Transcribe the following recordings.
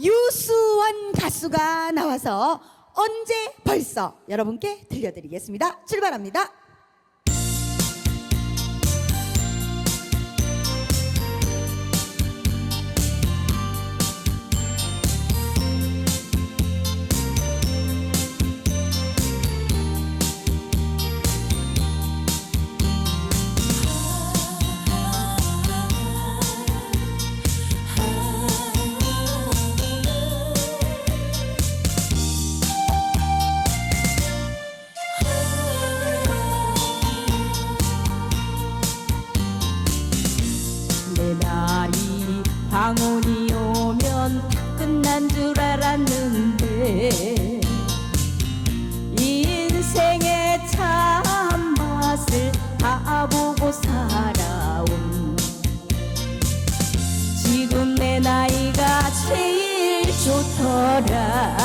유수원 가수가 나와서 언제 벌써 여러분께 들려드리겠습니다. 출발합니다. 방언이 오면 다 끝난 줄 알았는데 인생의 참맛을 다 보고 살아온 지금 내 나이가 제일 좋더라.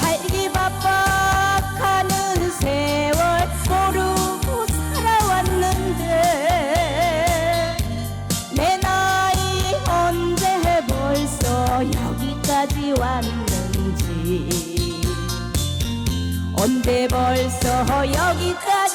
살기 바빠 여기까지 왔는지. 언제 벌써 여기까지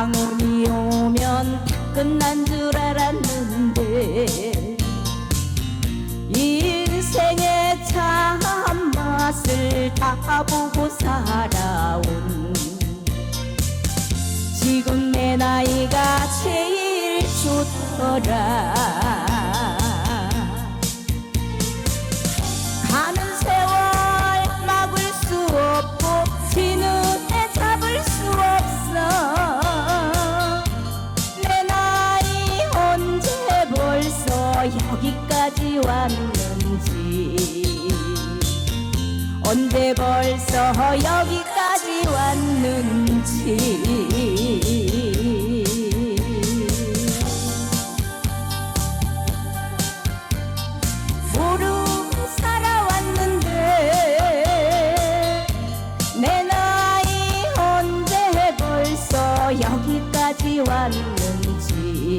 황혼이 오면 다 끝난 줄 알았는데 인생의 참맛을 다 보고 살아온 지금 내 나이가 제일 좋더라 왔는지. 언제 벌써 여기까지 왔는지. 모르고 살아왔는데 내 나이 언제 벌써 여기까지 왔는지